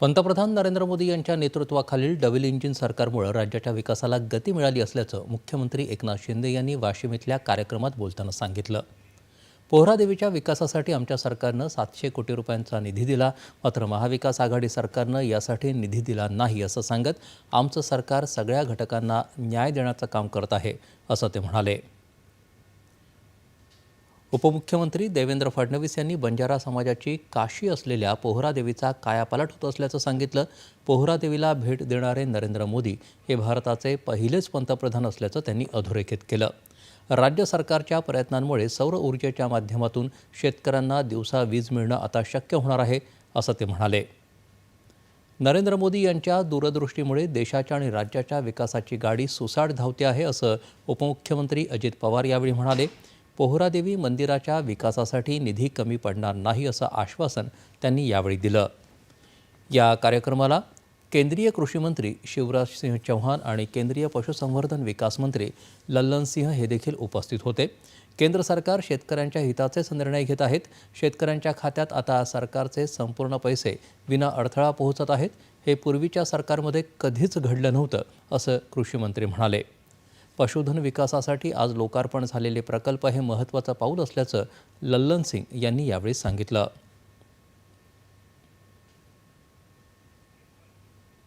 पंतप्रधान नरेंद्र मोदी यांच्या नेतृत्वाखालील डबल इंजिन सरकारमुळे राज्याच्या विकासाला गती मिळाली असल्याचं मुख्यमंत्री एकनाथ शिंदे यांनी वाशिम इथल्या कार्यक्रमात बोलताना सांगितलं. पोहरादेवीच्या विकासासाठी आमच्या सरकारनं सातशे कोटी रुपयांचा निधी दिला मात्र महाविकास आघाडी सरकारनं यासाठी निधी दिला नाही असं सांगत आमचं सरकार सगळ्या घटकांना न्याय देण्याचं काम करत आहे असं ते म्हणाले. उपमुख्यमंत्री देवेंद्र फडणवीस यांनी बंजारा समाजाची काशी असलेल्या पोहरादेवीचा कायापालट होत असल्याचं सांगितलं. पोहरादेवीला भेट देणारे नरेंद्र मोदी हे भारताचे पहिलेच पंतप्रधान असल्याचं त्यांनी अधोरेखित केलं. राज्य सरकारच्या प्रयत्नांमुळे सौर ऊर्जेच्या माध्यमातून शेतकऱ्यांना दिवसा वीज मिळणं आता शक्य होणार आहे असं ते म्हणाले. नरेंद्र मोदी यांच्या दूरदृष्टीमुळे देशाच्या आणि राज्याच्या विकासाची गाडी सुसाट धावते आहे असं उपमुख्यमंत्री अजित पवार यावेळी म्हणाले. पोहरादेवी मंदिराच्या विकासासाठी निधी कमी पडणार नाही असं आश्वासन त्यांनी यावेळी दिलं. या कार्यक्रमाला केंद्रीय कृषीमंत्री शिवराज सिंह चौहान आणि केंद्रीय पशुसंवर्धन विकास मंत्री लल्लन सिंह हे देखील उपस्थित होते. केंद्र सरकार शेतकऱ्यांच्या हिताचेच निर्णय घेत आहेत. शेतकऱ्यांच्या खात्यात आता सरकारचे संपूर्ण पैसे विना अडथळा पोहोचत आहेत. हे पूर्वीच्या सरकारमध्ये कधीच घडलं नव्हतं असं कृषीमंत्री म्हणाले. पशुधन विकासासाठी आज लोकार्पण झालेले प्रकल्प हे महत्त्वाचं पाऊल असल्याचं लल्लन सिंग यांनी यावेळी सांगितलं.